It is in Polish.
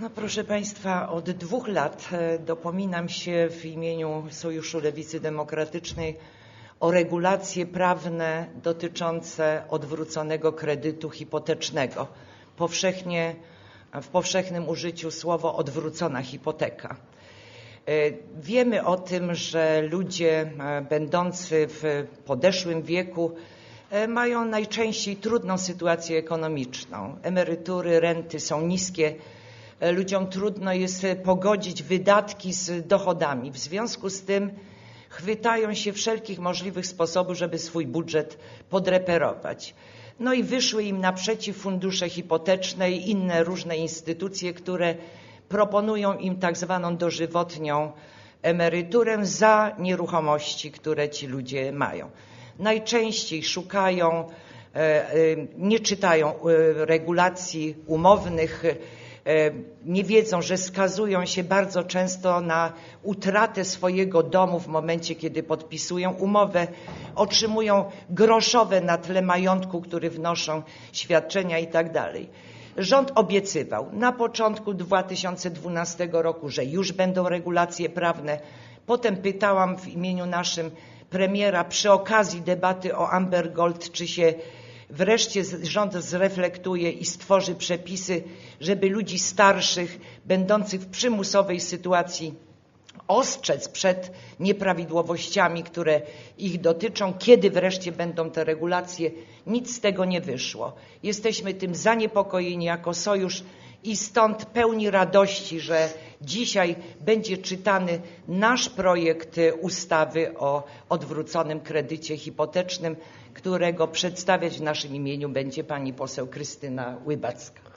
No proszę Państwa, od dwóch lat e, dopominam się w imieniu Sojuszu Lewicy Demokratycznej o regulacje prawne dotyczące odwróconego kredytu hipotecznego. Powszechnie, w powszechnym użyciu słowo odwrócona hipoteka. E, Wiemy o tym, że ludzie e, będący w podeszłym wieku mają najczęściej trudną sytuację ekonomiczną. Emerytury, renty są niskie. E, Ludziom trudno jest e, pogodzić wydatki z dochodami. W związku z tym chwytają się wszelkich możliwych sposobów, żeby swój budżet podreperować. No i wyszły im naprzeciw fundusze hipoteczne i inne różne instytucje, które proponują im tak zwaną dożywotnią emeryturę za nieruchomości, które ci ludzie mają. Najczęściej szukają, e, nie czytają regulacji umownych, nie wiedzą, że skazują się bardzo często na utratę swojego domu w momencie, kiedy podpisują umowę, otrzymują groszowe na tle majątku, który wnoszą świadczenia i tak. Rząd obiecywał na początku 2012 roku, że już będą regulacje prawne. Potem pytałam w imieniu naszym premiera przy okazji debaty o Amber Gold, czy się wreszcie rząd zreflektuje i stworzy przepisy, żeby ludzi starszych, będących w przymusowej sytuacji, ostrzec przed nieprawidłowościami, które ich dotyczą, kiedy wreszcie będą te regulacje. Nic z tego nie wyszło. Jesteśmy tym zaniepokojeni jako sojusz i stąd pełni radości, że dzisiaj będzie czytany nasz projekt y, ustawy o odwróconym kredycie hipotecznym, którego przedstawiać w naszym imieniu będzie pani poseł Krystyna Łybacka.